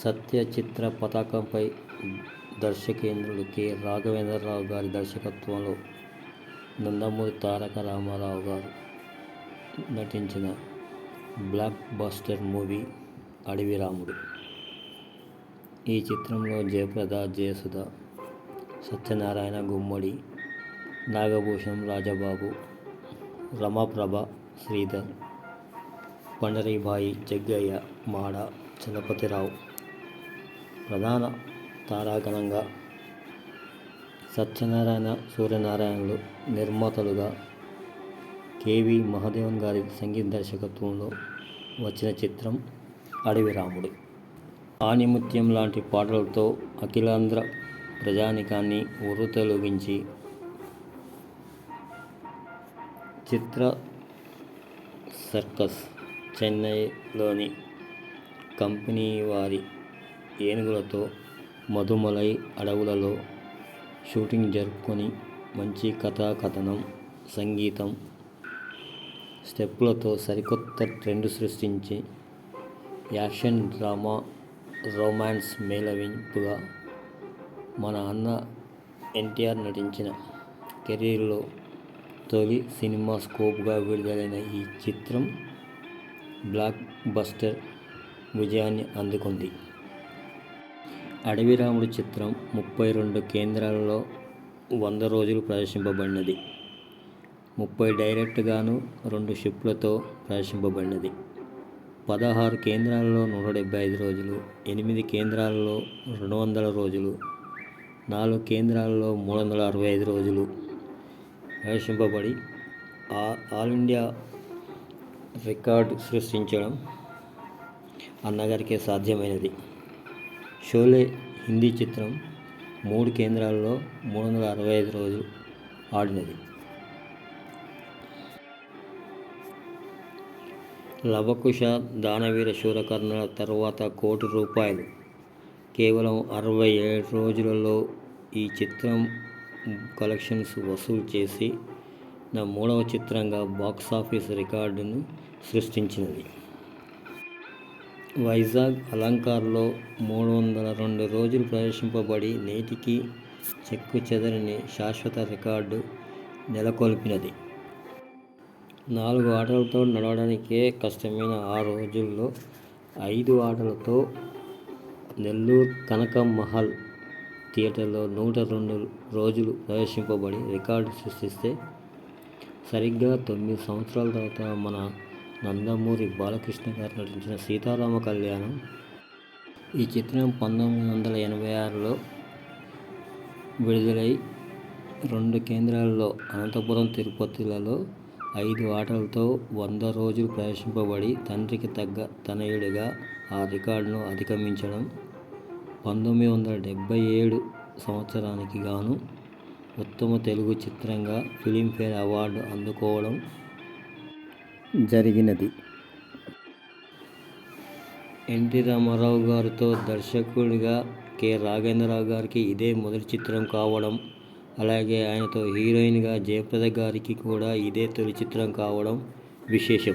సత్య చిత్ర పతాకంపై దర్శకేంద్రుడు కె. రాఘవేంద్రరావు గారి దర్శకత్వంలో నందమూరి తారక రామారావు గారు నటించిన బ్లాక్ బస్టర్ మూవీ అడవి రాముడు ఈ చిత్రంలో జయప్రద జయసుధ సత్యనారాయణ గుమ్మడి నాగభూషణం రాజబాబు రమాప్రభ శ్రీధర్ పండరీబాయి జగ్గయ్య మాడ చలపతిరావు ప్రధాన తారాగణంగా సత్యనారాయణ సూర్యనారాయణలు నిర్మాతలుగా కెవి మహాదేవన్ గారి సంగీత దర్శకత్వంలో వచ్చిన చిత్రం అడవి రాముడు. ఆణిముత్యం లాంటి పాటలతో అఖిలాంధ్ర ప్రజానికాన్ని ఉర్రూతలూగించి చిత్ర సర్కస్ చెన్నైలోని కంపెనీ వారి ఏనుగులతో మధుమలై అడవులలో షూటింగ్ జరుపుకొని మంచి కథా కథనం సంగీతం స్టెప్పులతో సరికొత్త ట్రెండ్ సృష్టించి యాక్షన్ డ్రామా రొమాన్స్ మేళవింపుగా మన అన్న ఎన్టీఆర్ నటించిన కెరీర్లో తొలి సినిమా స్కోప్గా విడుదలైన ఈ చిత్రం బ్లాక్ బస్టర్ విజయాన్ని అందుకుంది. అడవిరాముడు చిత్రం ముప్పై రెండు కేంద్రాలలో వంద రోజులు ప్రదర్శింపబడినది. ముప్పై డైరెక్ట్గాను రెండు షిప్లతో ప్రదర్శింపబడినది. పదహారు కేంద్రాలలో నూట డెబ్బై ఐదు రోజులు ఎనిమిది కేంద్రాలలో రెండు వందల రోజులు నాలుగు కేంద్రాలలో మూడు వందల అరవై ఐదు రోజులు ప్రదర్శింపబడి ఆల్ ఇండియా రికార్డు సృష్టించడం అన్నగారికే సాధ్యమైనది. షోలే హిందీ చిత్రం మూడు కేంద్రాల్లో మూడు వందల అరవై ఐదు రోజులు ఆడినది. లవకుశ దానవీర శూరకర్ణుల తర్వాత కోటి రూపాయలు. కేవలం అరవై ఏడు రోజులలో ఈ చిత్రం కలెక్షన్స్ వసూలు చేసి నా మూడవ చిత్రంగా బాక్సాఫీస్ రికార్డును సృష్టించినది. వైజాగ్ అలంకార్లో మూడు వందల రెండు రోజులు ప్రదర్శింపబడి నేటికి చెక్కు చెదరని శాశ్వత రికార్డు నెలకొల్పినది. నాలుగు ఆటలతో నడవడానికే కష్టమైన ఆ రోజుల్లో ఐదు ఆటలతో నెల్లూరు కనక మహల్ థియేటర్లో నూట రెండు రోజులు ప్రదర్శింపబడి రికార్డు సృష్టిస్తే సరిగ్గా తొమ్మిది సంవత్సరాల తర్వాత మన నందమూరి బాలకృష్ణ గారు నటించిన సీతారామ కళ్యాణం ఈ చిత్రం పంతొమ్మిది వందల ఎనభై ఆరులో విడుదలై రెండు కేంద్రాల్లో అనంతపురం తిరుపతిలలో ఐదు ఆటలతో వంద రోజులు ప్రదర్శింపబడి తండ్రికి తగ్గ తనయుడిగా ఆ రికార్డును అధిగమించడం పంతొమ్మిది వందల డెబ్బై ఏడు సంవత్సరానికి గాను ఉత్తమ తెలుగు చిత్రంగా ఫిలింఫేర్ అవార్డు అందుకోవడం జరిగినది. ఎన్టీ రామారావు గారితో దర్శకుడిగా కె. రాఘవేంద్రరావు గారికి ఇదే మొదటి చిత్రం కావడం అలాగే ఆయనతో హీరోయిన్గా జయప్రద గారికి కూడా ఇదే తొలి చిత్రం కావడం విశేషం.